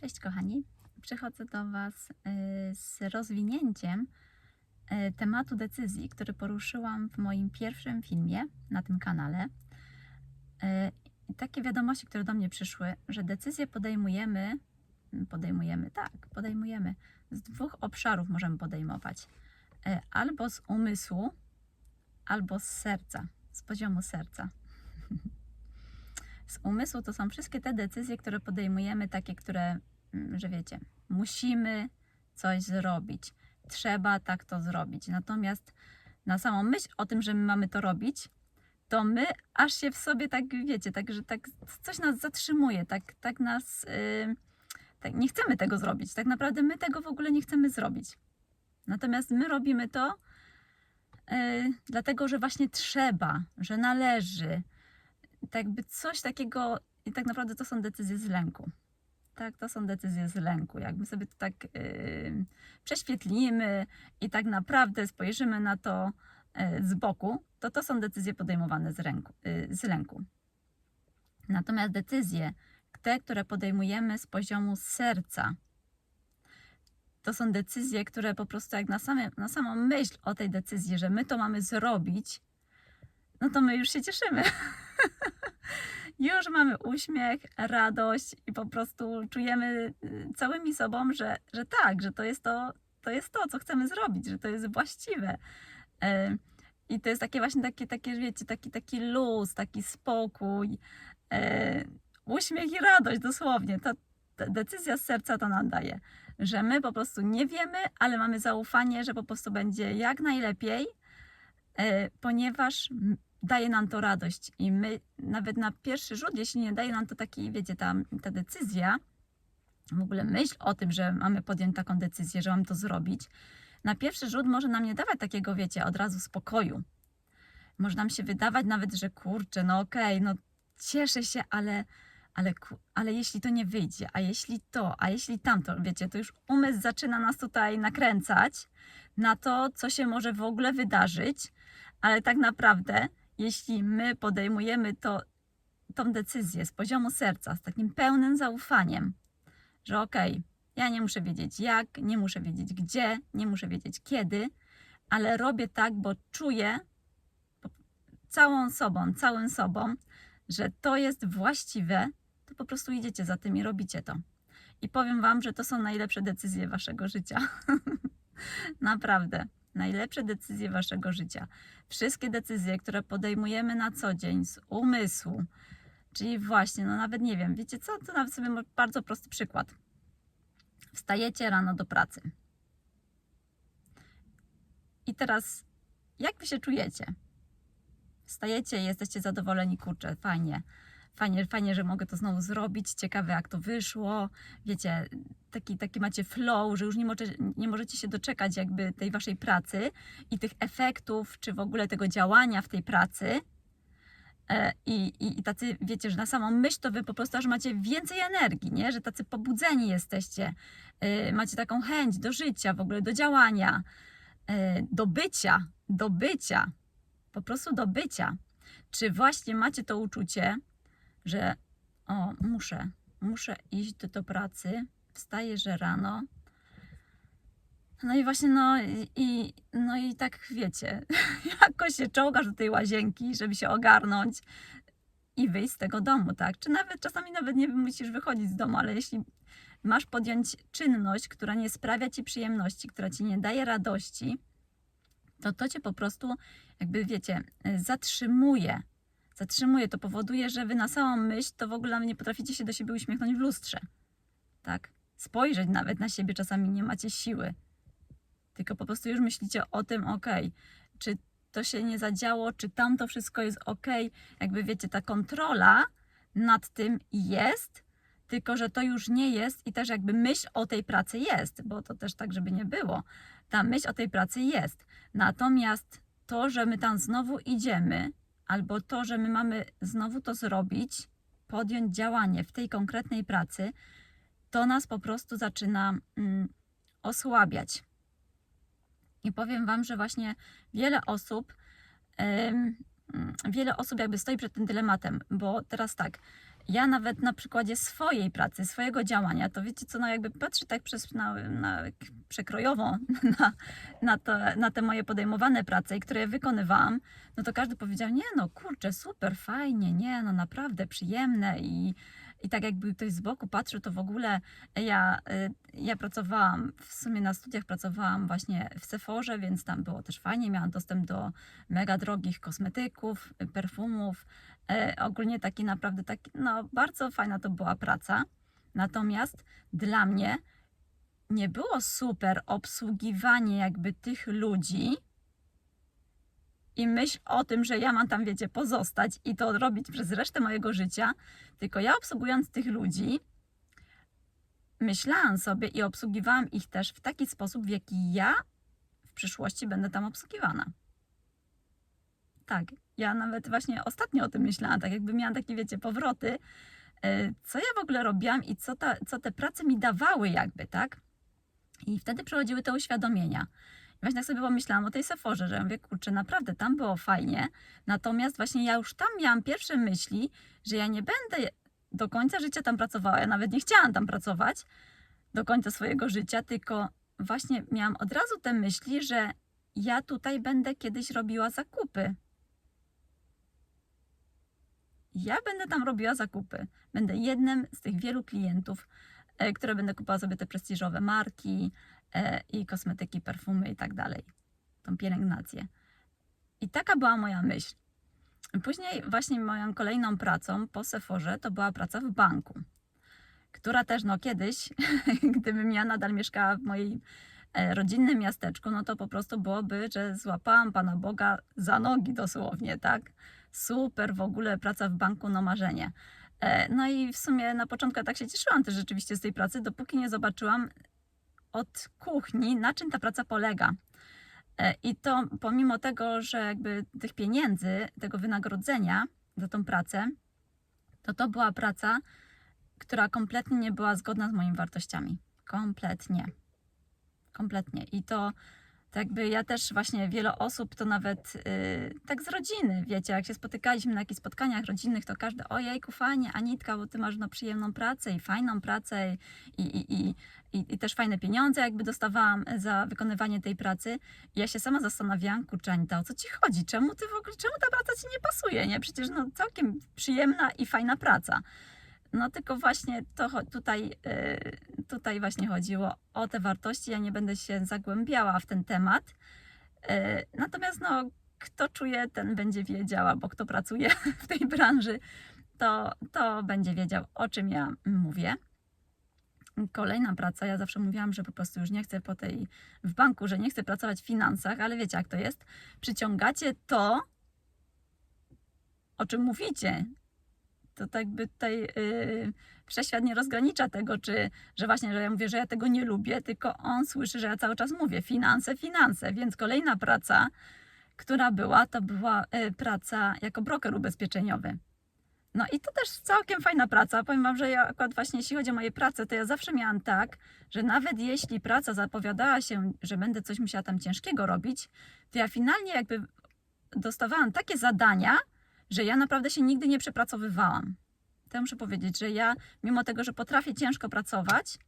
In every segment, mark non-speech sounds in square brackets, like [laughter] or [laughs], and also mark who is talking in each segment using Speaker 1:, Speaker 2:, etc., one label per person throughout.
Speaker 1: Cześć kochani, przychodzę do Was y, z rozwinięciem y, tematu decyzji, który poruszyłam w moim pierwszym filmie na tym kanale. Y, takie wiadomości, które do mnie przyszły, że decyzje podejmujemy, podejmujemy, tak, podejmujemy, z dwóch obszarów możemy podejmować. Albo z umysłu, albo z serca, z poziomu serca. [laughs] z umysłu to są wszystkie te decyzje, które podejmujemy, takie, które, mm, że wiecie, musimy coś zrobić, trzeba tak to zrobić. Natomiast na samą myśl o tym, że my mamy to robić, to my aż się w sobie tak, wiecie, tak, że tak coś nas zatrzymuje, tak, tak nas, yy, tak nie chcemy tego zrobić. Tak naprawdę my tego w ogóle nie chcemy zrobić. Natomiast my robimy to yy, dlatego, że właśnie trzeba, że należy, tak jakby coś takiego i tak naprawdę to są decyzje z lęku. Tak, to są decyzje z lęku. Jakby sobie to tak yy, prześwietlimy i tak naprawdę spojrzymy na to yy, z boku, to to są decyzje podejmowane z, ręku, yy, z lęku. Natomiast decyzje, te, które podejmujemy z poziomu serca, to są decyzje, które po prostu jak na, same, na samą myśl o tej decyzji, że my to mamy zrobić, no to my już się cieszymy. [laughs] już mamy uśmiech, radość i po prostu czujemy y, całymi sobą, że, że tak, że to jest to, to jest to, co chcemy zrobić, że to jest właściwe. Y, I to jest takie właśnie takie, takie wiecie, taki, taki luz, taki spokój, y, uśmiech i radość dosłownie. To, decyzja z serca to nam daje, że my po prostu nie wiemy, ale mamy zaufanie, że po prostu będzie jak najlepiej, ponieważ daje nam to radość i my nawet na pierwszy rzut, jeśli nie daje nam to taki, wiecie, ta, ta decyzja, w ogóle myśl o tym, że mamy podjąć taką decyzję, że mam to zrobić, na pierwszy rzut może nam nie dawać takiego, wiecie, od razu spokoju. Może nam się wydawać nawet, że kurczę, no okej, okay, no cieszę się, ale, ale, ale jeśli to nie wyjdzie, a jeśli to, a jeśli tamto, wiecie, to już umysł zaczyna nas tutaj nakręcać na to, co się może w ogóle wydarzyć, ale tak naprawdę jeśli my podejmujemy to, tą decyzję z poziomu serca, z takim pełnym zaufaniem, że okej, okay, ja nie muszę wiedzieć jak, nie muszę wiedzieć gdzie, nie muszę wiedzieć kiedy, ale robię tak, bo czuję całą sobą, całym sobą, że to jest właściwe, to po prostu idziecie za tym i robicie to. I powiem Wam, że to są najlepsze decyzje Waszego życia. [laughs] Naprawdę najlepsze decyzje waszego życia. Wszystkie decyzje, które podejmujemy na co dzień z umysłu, czyli właśnie, no nawet nie wiem, wiecie co, to nawet sobie bardzo prosty przykład. Wstajecie rano do pracy. I teraz, jak wy się czujecie? Wstajecie jesteście zadowoleni, kurczę, fajnie fajnie, fajnie, że mogę to znowu zrobić, ciekawe jak to wyszło, wiecie, taki, taki macie flow, że już nie, może, nie możecie się doczekać jakby tej waszej pracy i tych efektów, czy w ogóle tego działania w tej pracy. E, I, i, I tacy, wiecie, że na samą myśl to wy po prostu aż macie więcej energii, nie? Że tacy pobudzeni jesteście, e, macie taką chęć do życia, w ogóle do działania, e, do bycia, do bycia, po prostu do bycia. Czy właśnie macie to uczucie, że o, muszę, muszę iść do, do pracy, wstaję, że rano. No i właśnie, no i, no i tak wiecie, [laughs] jakoś się czołgasz do tej łazienki, żeby się ogarnąć i wyjść z tego domu, tak? Czy nawet czasami nawet nie musisz wychodzić z domu, ale jeśli masz podjąć czynność, która nie sprawia ci przyjemności, która ci nie daje radości, to to cię po prostu, jakby wiecie, zatrzymuje zatrzymuje, to powoduje, że wy na samą myśl to w ogóle nie potraficie się do siebie uśmiechnąć w lustrze. Tak? Spojrzeć nawet na siebie czasami nie macie siły. Tylko po prostu już myślicie o tym, ok, czy to się nie zadziało, czy tam to wszystko jest ok. Jakby wiecie, ta kontrola nad tym jest, tylko że to już nie jest i też jakby myśl o tej pracy jest, bo to też tak, żeby nie było. Ta myśl o tej pracy jest. Natomiast to, że my tam znowu idziemy, albo to, że my mamy znowu to zrobić, podjąć działanie w tej konkretnej pracy, to nas po prostu zaczyna mm, osłabiać. I powiem Wam, że właśnie wiele osób, ym, wiele osób jakby stoi przed tym dylematem, bo teraz tak, ja nawet na przykładzie swojej pracy, swojego działania, to wiecie co, no jakby patrzę tak przez, na, na, przekrojowo [laughs] na, na, to, na te moje podejmowane prace, i które wykonywałam, no to każdy powiedział, nie no kurczę, super, fajnie, nie no naprawdę przyjemne i, i tak jakby ktoś z boku patrzył, to w ogóle ja, y, ja pracowałam, w sumie na studiach pracowałam właśnie w Sephorze, więc tam było też fajnie, miałam dostęp do mega drogich kosmetyków, perfumów, ogólnie taki naprawdę taki, no bardzo fajna to była praca. Natomiast dla mnie nie było super obsługiwanie jakby tych ludzi i myśl o tym, że ja mam tam, wiecie, pozostać i to robić przez resztę mojego życia, tylko ja obsługując tych ludzi, myślałam sobie i obsługiwałam ich też w taki sposób, w jaki ja w przyszłości będę tam obsługiwana. Tak, ja nawet właśnie ostatnio o tym myślałam, tak jakby miałam takie, wiecie, powroty, e, co ja w ogóle robiłam i co, ta, co te prace mi dawały jakby, tak? I wtedy przychodziły te uświadomienia. I właśnie tak sobie pomyślałam o tej Seforze, że ja mówię, kurczę, naprawdę tam było fajnie, natomiast właśnie ja już tam miałam pierwsze myśli, że ja nie będę do końca życia tam pracowała, ja nawet nie chciałam tam pracować do końca swojego życia, tylko właśnie miałam od razu te myśli, że ja tutaj będę kiedyś robiła zakupy. Ja będę tam robiła zakupy. Będę jednym z tych wielu klientów, e, które będę kupowała sobie te prestiżowe marki e, i kosmetyki, perfumy i tak dalej. Tą pielęgnację. I taka była moja myśl. Później właśnie moją kolejną pracą po Seforze to była praca w banku, która też no kiedyś, [laughs] gdybym ja nadal mieszkała w mojej rodzinnym miasteczku, no to po prostu byłoby, że złapałam Pana Boga za nogi dosłownie, tak? Super w ogóle praca w banku, no marzenie. E, No i w sumie na początku tak się cieszyłam też rzeczywiście z tej pracy, dopóki nie zobaczyłam od kuchni, na czym ta praca polega. E, I to pomimo tego, że jakby tych pieniędzy, tego wynagrodzenia za tą pracę, to to była praca, która kompletnie nie była zgodna z moimi wartościami. Kompletnie. Kompletnie. I to, to jakby ja też właśnie wiele osób to nawet yy, tak z rodziny, wiecie, jak się spotykaliśmy na jakichś spotkaniach rodzinnych, to każdy, ojejku, fajnie, Anitka, bo ty masz no przyjemną pracę i fajną pracę i, i, i, i, i też fajne pieniądze jakby dostawałam za wykonywanie tej pracy. I ja się sama zastanawiałam, kurczę Anita, o co ci chodzi? Czemu ty w ogóle, czemu ta praca ci nie pasuje, nie? Przecież no całkiem przyjemna i fajna praca. No tylko właśnie to tutaj, yy, tutaj właśnie chodziło o te wartości. Ja nie będę się zagłębiała w ten temat. Yy, natomiast no, kto czuje, ten będzie wiedział, albo kto pracuje [laughs] w tej branży, to, to będzie wiedział, o czym ja mówię. Kolejna praca, ja zawsze mówiłam, że po prostu już nie chcę po tej w banku, że nie chcę pracować w finansach, ale wiecie jak to jest? Przyciągacie to, o czym mówicie. To tak by tutaj yy, wszechświat nie rozgranicza tego, czy, że właśnie, że ja mówię, że ja tego nie lubię, tylko on słyszy, że ja cały czas mówię finanse, finanse. Więc kolejna praca, która była, to była yy, praca jako broker ubezpieczeniowy. No i to też całkiem fajna praca. Powiem Wam, że ja akurat właśnie jeśli chodzi o moje prace, to ja zawsze miałam tak, że nawet jeśli praca zapowiadała się, że będę coś musiała tam ciężkiego robić, to ja finalnie jakby dostawałam takie zadania, że ja naprawdę się nigdy nie przepracowywałam. To muszę powiedzieć, że ja mimo tego, że potrafię ciężko pracować,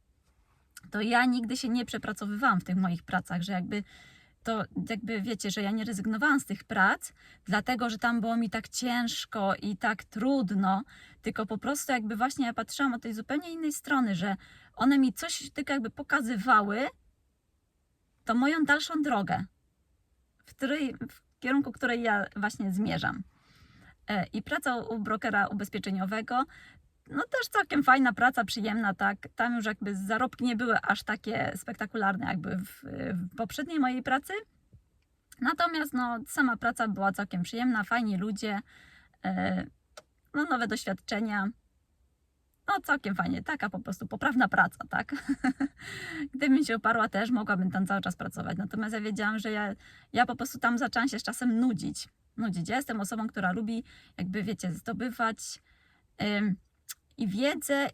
Speaker 1: to ja nigdy się nie przepracowywałam w tych moich pracach, że jakby to jakby wiecie, że ja nie rezygnowałam z tych prac, dlatego że tam było mi tak ciężko i tak trudno, tylko po prostu jakby właśnie ja patrzyłam od tej zupełnie innej strony, że one mi coś tylko jakby pokazywały, to moją dalszą drogę, w, której, w kierunku której ja właśnie zmierzam. E, I praca u brokera ubezpieczeniowego, no też całkiem fajna praca, przyjemna, tak. Tam już jakby zarobki nie były aż takie spektakularne, jakby w, w poprzedniej mojej pracy. Natomiast no, sama praca była całkiem przyjemna, fajni ludzie, e, no, nowe doświadczenia. No, całkiem fajnie, taka po prostu poprawna praca, tak? [laughs] Gdybym się oparła też, mogłabym tam cały czas pracować. Natomiast ja wiedziałam, że ja, ja po prostu tam zaczęłam się z czasem nudzić. Nudzić. Ja jestem osobą, która lubi, jakby wiecie, zdobywać i wiedzę,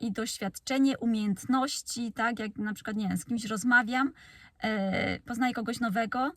Speaker 1: i doświadczenie, umiejętności, tak? Jak na przykład, nie wiem, z kimś rozmawiam, yy, poznaję kogoś nowego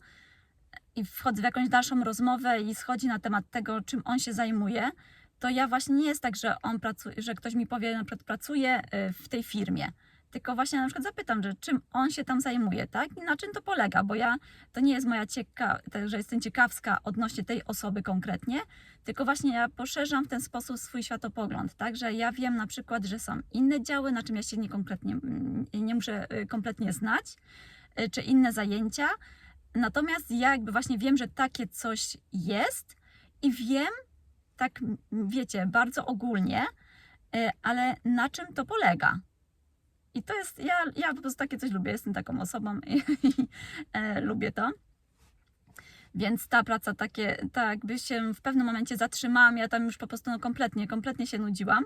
Speaker 1: i wchodzę w jakąś dalszą rozmowę i schodzi na temat tego, czym on się zajmuje, to ja właśnie nie jest tak, że on pracuje, że ktoś mi powie, na przykład pracuje y, w tej firmie. Tylko właśnie na przykład zapytam, że czym on się tam zajmuje, tak? I na czym to polega, bo ja to nie jest moja cieka, że jestem ciekawska odnośnie tej osoby konkretnie, tylko właśnie ja poszerzam w ten sposób swój światopogląd, tak? Że ja wiem na przykład, że są inne działy, na czym ja się nie, konkretnie, mm, nie muszę y, kompletnie znać, y, czy inne zajęcia. Natomiast ja jakby właśnie wiem, że takie coś jest i wiem, tak wiecie, bardzo ogólnie, y, ale na czym to polega? I to jest, ja, ja po prostu takie coś lubię, jestem taką osobą i, [laughs] i e, lubię to. Więc ta praca takie, tak jakby się w pewnym momencie zatrzymałam, ja tam już po prostu no, kompletnie, kompletnie się nudziłam.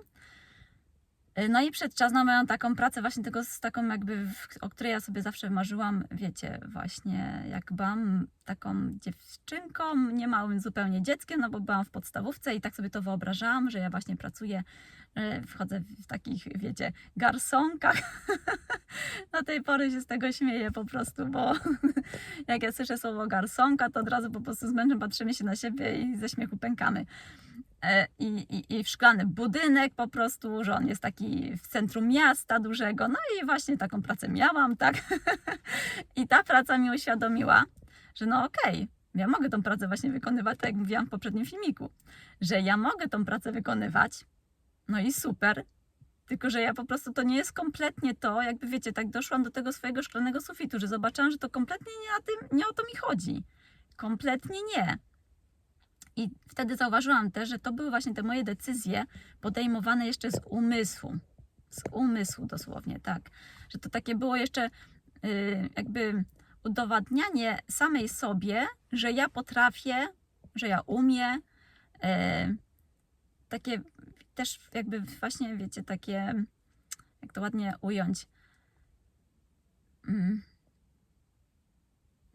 Speaker 1: E, No i przed czas na moją taką pracę właśnie tego z taką jakby, o której ja sobie zawsze marzyłam, wiecie, właśnie jak byłam taką dziewczynką, nie małym zupełnie dzieckiem, no bo byłam w podstawówce i tak sobie to wyobrażałam, że ja właśnie pracuję, wchodzę w takich, wiecie, garsonkach. [laughs] Do tej pory się z tego śmieję po prostu, bo [laughs] jak ja słyszę słowo garsonka, to od razu po prostu z mężem patrzymy się na siebie i ze śmiechu pękamy. E, I, i, I w szklany budynek po prostu, że on jest taki w centrum miasta dużego. No i właśnie taką pracę miałam, tak? [laughs] I ta praca mi uświadomiła, że no okej, ja mogę tą pracę właśnie wykonywać, tak jak mówiłam w poprzednim filmiku, że ja mogę tą pracę wykonywać, no i super, tylko że ja po prostu to nie jest kompletnie to, jakby wiecie, tak doszłam do tego swojego szklanego sufitu, że zobaczyłam, że to kompletnie nie, tym, nie o to mi chodzi. Kompletnie nie. I wtedy zauważyłam też, że to były właśnie te moje decyzje podejmowane jeszcze z umysłu. Z umysłu dosłownie, tak. Że to takie było jeszcze yy, jakby udowadnianie samej sobie, że ja potrafię, że ja umiem. Yy, takie też jakby właśnie, wiecie, takie, jak to ładnie ująć. Mm.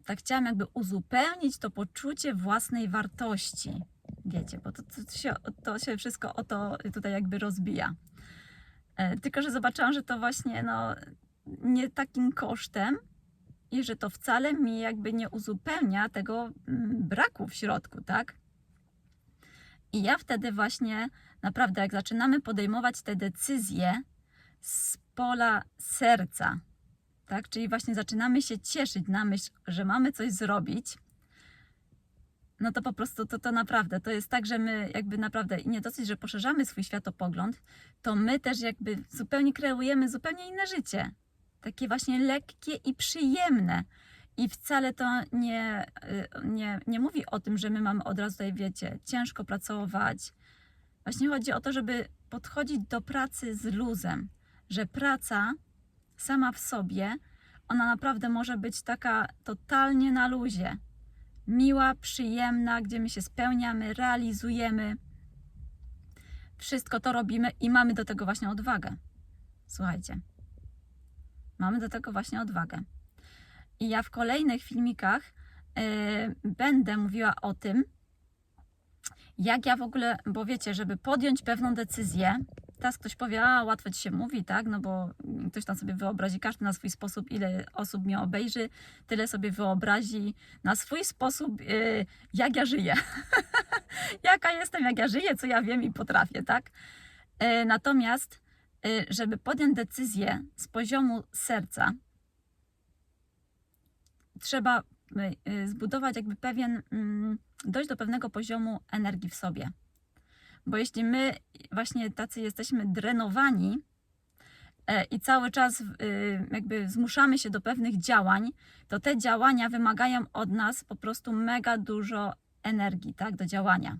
Speaker 1: Tak chciałam jakby uzupełnić to poczucie własnej wartości. Wiecie, bo to, to, się, to się wszystko o to tutaj jakby rozbija. E, Tylko, że zobaczyłam, że to właśnie no, nie takim kosztem i że to wcale mi jakby nie uzupełnia tego mm, braku w środku, tak? I ja wtedy właśnie naprawdę, jak zaczynamy podejmować te decyzje z pola serca, tak? Czyli właśnie zaczynamy się cieszyć na myśl, że mamy coś zrobić, no to po prostu to, to naprawdę, to jest tak, że my jakby naprawdę nie dosyć, że poszerzamy swój światopogląd, to my też jakby zupełnie kreujemy zupełnie inne życie. Takie właśnie lekkie i przyjemne. I wcale to nie, y, nie, nie mówi o tym, że my mamy od razu tutaj, wiecie, ciężko pracować. Właśnie chodzi o to, żeby podchodzić do pracy z luzem, że praca sama w sobie, ona naprawdę może być taka totalnie na luzie. Miła, przyjemna, gdzie my się spełniamy, realizujemy. Wszystko to robimy i mamy do tego właśnie odwagę. Słuchajcie, mamy do tego właśnie odwagę. I ja w kolejnych filmikach yy, będę mówiła o tym, jak ja w ogóle, bo wiecie, żeby podjąć pewną decyzję, teraz ktoś powie, a łatwo ci się mówi, tak, no bo ktoś tam sobie wyobrazi, każdy na swój sposób, ile osób mnie obejrzy, tyle sobie wyobrazi na swój sposób, yy, jak ja żyję. [laughs] Jaka jestem, jak ja żyję, co ja wiem i potrafię, tak. Yy, natomiast, yy, żeby podjąć decyzję z poziomu serca, trzeba y, y, zbudować jakby pewien, mm, dojść do pewnego poziomu energii w sobie. Bo jeśli my właśnie tacy jesteśmy drenowani e, i cały czas y, jakby zmuszamy się do pewnych działań, to te działania wymagają od nas po prostu mega dużo energii, tak, do działania.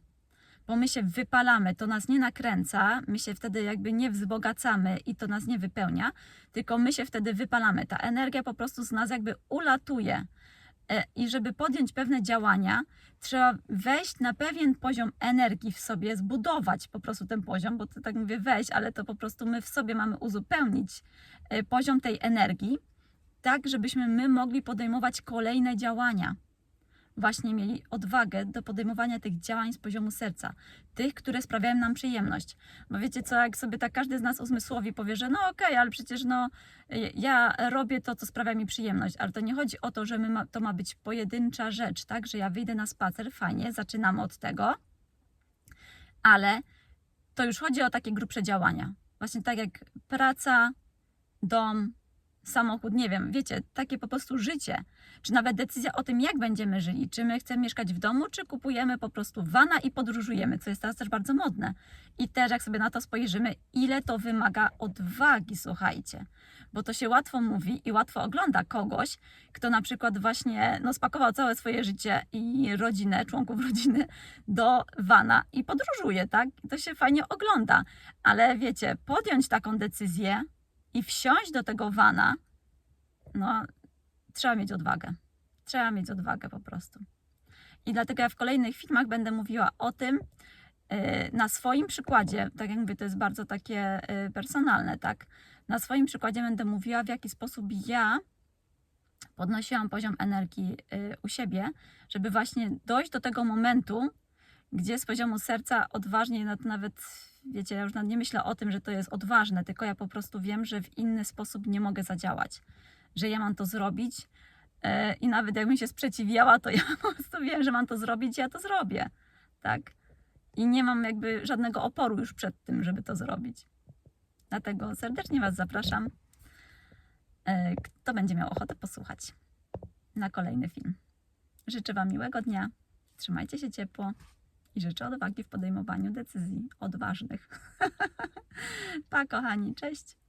Speaker 1: Bo my się wypalamy, to nas nie nakręca, my się wtedy jakby nie wzbogacamy i to nas nie wypełnia, tylko my się wtedy wypalamy. Ta energia po prostu z nas jakby ulatuje. E, I żeby podjąć pewne działania, trzeba wejść na pewien poziom energii w sobie, zbudować po prostu ten poziom, bo to tak mówię wejść, ale to po prostu my w sobie mamy uzupełnić e, poziom tej energii, tak żebyśmy my mogli podejmować kolejne działania. Właśnie mieli odwagę do podejmowania tych działań z poziomu serca, tych, które sprawiają nam przyjemność. Bo wiecie co, jak sobie tak każdy z nas uzmysłowi powie, że no okej, ale przecież no ja robię to, co sprawia mi przyjemność, ale to nie chodzi o to, że ma, to ma być pojedyncza rzecz, tak, że ja wyjdę na spacer, fajnie, zaczynamy od tego, ale to już chodzi o takie grubsze działania. Właśnie tak jak praca, dom, samochód, nie wiem, wiecie, takie po prostu życie, czy nawet decyzja o tym, jak będziemy żyli, czy my chcemy mieszkać w domu, czy kupujemy po prostu wana i podróżujemy, co jest teraz też bardzo modne. I też jak sobie na to spojrzymy, ile to wymaga odwagi, słuchajcie, bo to się łatwo mówi i łatwo ogląda kogoś, kto na przykład właśnie no, spakował całe swoje życie i rodzinę, członków rodziny do wana i podróżuje, tak? To się fajnie ogląda, ale wiecie, podjąć taką decyzję i wsiąść do tego wana, no trzeba mieć odwagę. Trzeba mieć odwagę po prostu. I dlatego ja w kolejnych filmach będę mówiła o tym yy, na swoim przykładzie, tak jak mówię, to jest bardzo takie yy, personalne, tak? Na swoim przykładzie będę mówiła, w jaki sposób ja podnosiłam poziom energii yy, u siebie, żeby właśnie dojść do tego momentu, gdzie z poziomu serca odważnie, no nawet, wiecie, ja już nie myślę o tym, że to jest odważne, tylko ja po prostu wiem, że w inny sposób nie mogę zadziałać, że ja mam to zrobić e, i nawet jakbym się sprzeciwiała, to ja [laughs] po prostu wiem, że mam to zrobić, ja to zrobię, tak? I nie mam jakby żadnego oporu już przed tym, żeby to zrobić. Dlatego serdecznie Was zapraszam, e, kto będzie miał ochotę posłuchać na kolejny film. Życzę Wam miłego dnia, trzymajcie się ciepło i życzę odwagi w podejmowaniu decyzji odważnych. [laughs] pa, kochani, cześć!